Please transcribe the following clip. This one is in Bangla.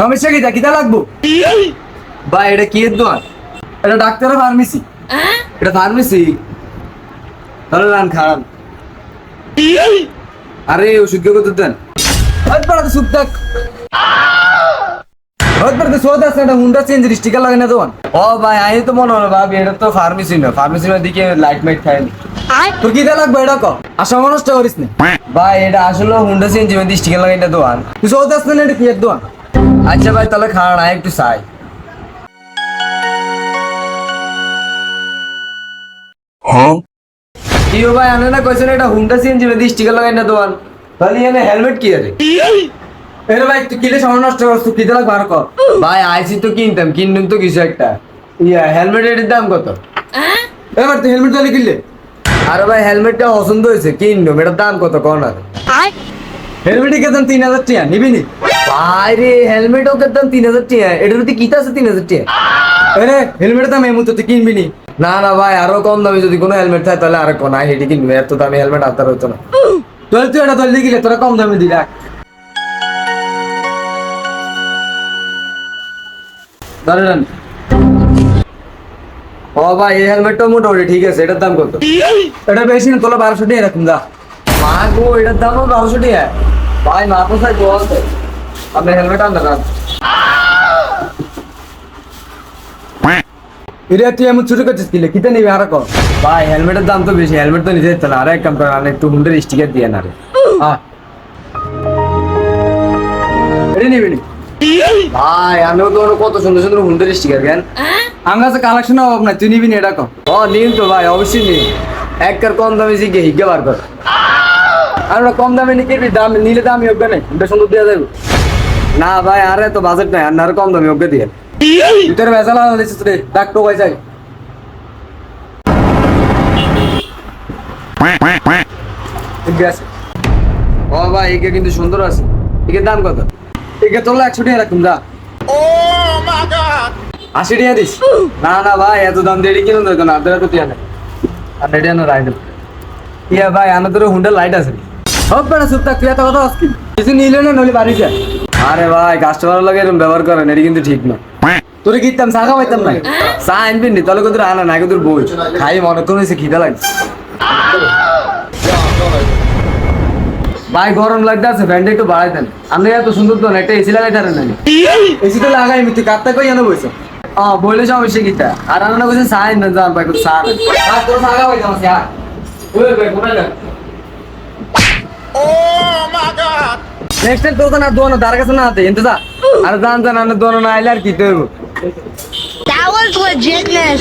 সমস্যা কি কিতা লাগবো? ভাই এটা কি দোকান? এটা ডাক্তারের ফার্মেসি এটা ফার্মেসি তাহলে রান খান আরে, ওষুধ কে দেন? থাক এটা চেঞ্জ লাগে না ও ভাই আমি তো মনে হলো এটা তো ফার্মেসি ফার্মেসির দিকে লাইট লাগবে, এটা ক? আশা করিস না। এটা আসলে হুন্ডা মধ্যে স্টিকার দোকান। তুই সোদ না, এটা আচ্ছা ভাই তাহলে খাওয়া না একটু চাই। কি ও ভাই আনে না কইছেন এটা হুন্ডা সিএনজি স্টিকার লাগাই না দোকান তাহলে এনে হেলমেট কি আরে এর ভাই তুই কিলে সময় নষ্ট করছ তুই কিতা লাগবে আর ক ভাই আইসি তো কিনতাম কিনুন তো কিছু একটা। ইয়া হেলমেটের দাম কত? এবার তুই হেলমেট তাহলে কিনলে? আরে ভাই হেলমেটটা পছন্দ হয়েছে কিনুন এটার দাম কত কন আর হেলমেটে কেতন তিন হাজার টিয়া নিবি নি? ভাই রে হেলমেটও দাম তিন হাজার টাকা। এটার প্রতি কিতা আছে তিন হাজার টাকা? আরে হেলমেটের দাম এই মুহূর্তে তুই কিনবি নি। না না ভাই আরও কম দামে যদি কোনো হেলমেট থাকে তাহলে আর কোন হেঁটে কিনবে এত দামি হেলমেট আর হতো না। তোর তুই এটা তোর লিখিলে তোরা কম দামে দিলা নেন ও ভাই এই হেলমেটটা মোটামুটি ঠিক আছে এটার দাম কত? এটা বেশি না তোলা বারোশো টাকা এরকম দা মা গো এটার দামও বারোশো টাকা। ভাই মা কোথায় জল আপনি হেলমেট আনতে না এরে তুই এমন ছোট করছিস কিলে কিতে নিবি আর কর ভাই হেলমেটের দাম তো বেশি হেলমেট তো নিতে না আরে এক কাম করেন একটু হুন্ডের স্টিকার দিয়ে না রে এটা নিবি নি ভাই আমিও তো কত সুন্দর সুন্দর হুন্ডের স্টিকার কেন আমার কাছে কালেকশন অভাব নাই তুই নিবি নি এটা কর ও নিন তো ভাই অবশ্যই নিন এক কার কম দামে শিখে হিগে বার কর আর কম দামে নিয়ে দাম নিলে দামই হবে না এটা সুন্দর দেওয়া যাবে না ভাই, আরে তো বাজেট নাই, আর কম দামি ওকে দিয়ে। তুই তোর ভেজাল দিচ্ছিস রে ডাক ও ভাই একে কিন্তু সুন্দর আছে। একে দাম কত? একে তোলা একশো টাকা রাখুন, যা। আশি টাকা দিস। না না ভাই, এত দাম দিয়ে কিনুন না আধা তো আনে আর আনো ইয়া ভাই, আনো তোর হুন্ডার লাইট আছে সব বেড়া থাক, তুই এত কথা আজকে কিছু নিলে না, নইলে বাড়ি আরে ভাই কাস্টমার লাগে এরকম ব্যবহার করেন, এটা কিন্তু ঠিক না। তোরে কিনতাম চা খাওয়াইতাম না চা আনবি নি তাহলে কিন্তু আনা না কিন্তু বই খাই, মনে কোন হয়েছে খিদা লাগছে। ভাই, গরম লাগতে আছে ফ্যানটা একটু বাড়াই দেন। আপনি এত সুন্দর তো না, একটা এসি লাগাই তারেন না এসি তো লাগাই তুই কাটতে কই জানো বইছো? ও বলে সমস্যা কিটা আর আমরা কইছে চা আনবেন না যান ভাই চা আনেন। আর তোর চা খাওয়াইতাম আর ওই ভাই কোথায় যান নেক্সট টাইম তোর না দোনো দাঁড় কাছে না আতে এনতে যা। আর জান জান আনে দোনো না আইলে আর কি করব That was legitness.